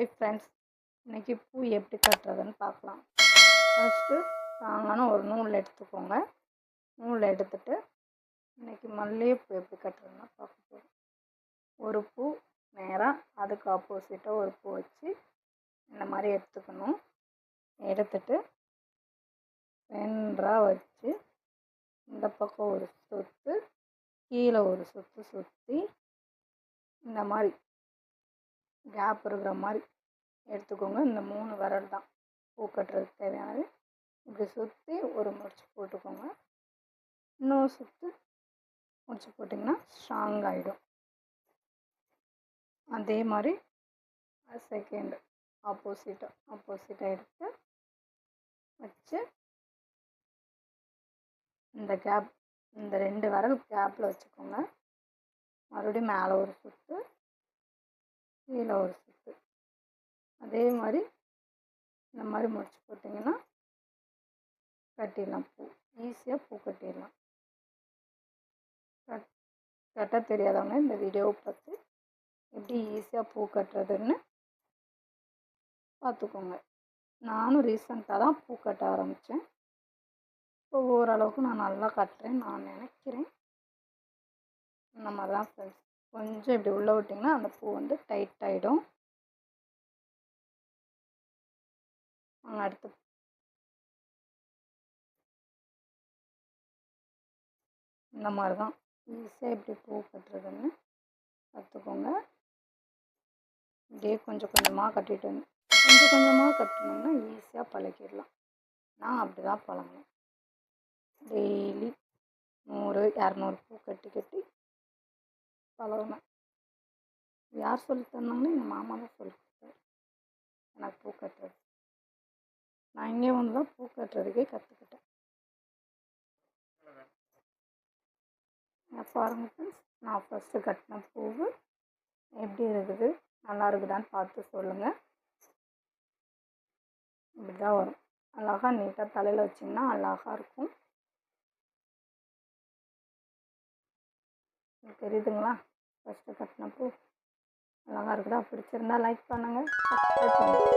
Hi friends இன்றைக்கி பூ எப்படி கட்டுறதுன்னு பார்க்கலாம். ஃபஸ்ட்டு ஸ்ட்ராங்கான ஒரு நூல் எடுத்துக்கோங்க. நூல் எடுத்துட்டு இன்றைக்கி மல்லிகைப்பூ எப்படி கட்டுறதுன்னு பார்க்க போகிறோம் ஒரு பூ நேராக அதுக்கு ஆப்போசிட்டாக ஒரு பூ வச்சு இந்த மாதிரி எடுத்துக்கணும். எடுத்துட்டு ரெண்டாக வச்சு இந்த பக்கம் ஒரு சொத்து கீழே ஒரு சுற்று சுற்றி இந்த மாதிரி கேப் இருக்கிற மாதிரி எடுத்துக்கோங்க. இந்த மூணு விரல் தான். பூ கட்டுறதுக்கு தேவையானது. இப்படி சுற்றி ஒரு முடிச்சு போட்டுக்கோங்க. இன்னொரு சுற்றி முடிச்சு போட்டிங்கன்னா ஸ்ட்ராங் ஆகிடும் அதே மாதிரி செகண்ட் ஆப்போசிட்டாக ஆப்போசிட்டாக எடுத்து வச்சு இந்த கேப் இந்த ரெண்டு விரல் கேப்பில் வச்சுக்கோங்க. மறுபடியும் மேலே ஒரு சுற்று கீழே ஒரு சுற்று அதே மாதிரி இந்த மாதிரி முடிச்சு போட்டிங்கன்னா கட்டிடலாம். பூ ஈஸியாக பூ கட்டிடலாம். கட் கட்ட தெரியாதவங்க இந்த வீடியோவை பார்த்து எப்படி ஈஸியாக பூ கட்டுறதுன்னு பார்த்துக்கோங்க. நானும் ரீசண்டாக தான் பூ கட்ட ஆரம்பித்தேன் இப்போ ஓரளவுக்கு நான் நல்லா கட்டுறேன் நான் நினைக்கிறேன். இந்த மாதிரி தான் ஃப்ரெண்ட்ஸ் கொஞ்சம் இப்படி உள்ளே விட்டிங்கன்னா அந்த பூ வந்து டைட் ஆகிடும் நாங்கள் அடுத்து. இந்த மாதிரி தான் ஈஸியாக எப்படி பூ கட்டுறதுன்னு கற்றுக்கோங்க இப்படியே கொஞ்சம் கொஞ்சமாக கட்டிட்டு வந்து கொஞ்சம் கொஞ்சமாக கட்டணும்னா ஈஸியாக பழகிடலாம் நான் அப்படி தான் பழகினேன். டெய்லி நூறு இரநூறு பூ கட்டி கட்டி பழகினேன் யார் சொல்லி தந்தாங்கன்னா எங்கள் மாமா தான் சொல்லி கொடுத்தாரு. எனக்கு பூ கட்டுறது. நான் இங்கே வந்து தான் பூ கட்டுறதுக்கே கற்றுக்கிட்டேன் பாருங்க ஃப்ரெண்ட்ஸ் நான் ஃபஸ்ட்டு கட்டின பூவு எப்படி இருக்குது நல்லா இருக்குதான்னு பார்த்து சொல்லுங்கள் இப்படி தான் வரும். அழகாக நீட்டாக தலையில் வச்சிங்கன்னா அழகாக இருக்கும். தெரியுதுங்களா? ஃபஸ்ட்டு கட்டின பூ அழகாக இருக்குதா பிடிச்சிருந்தா லைக் பண்ணுங்கள் சப்ஸ்கிரைப் பண்ணுங்கள்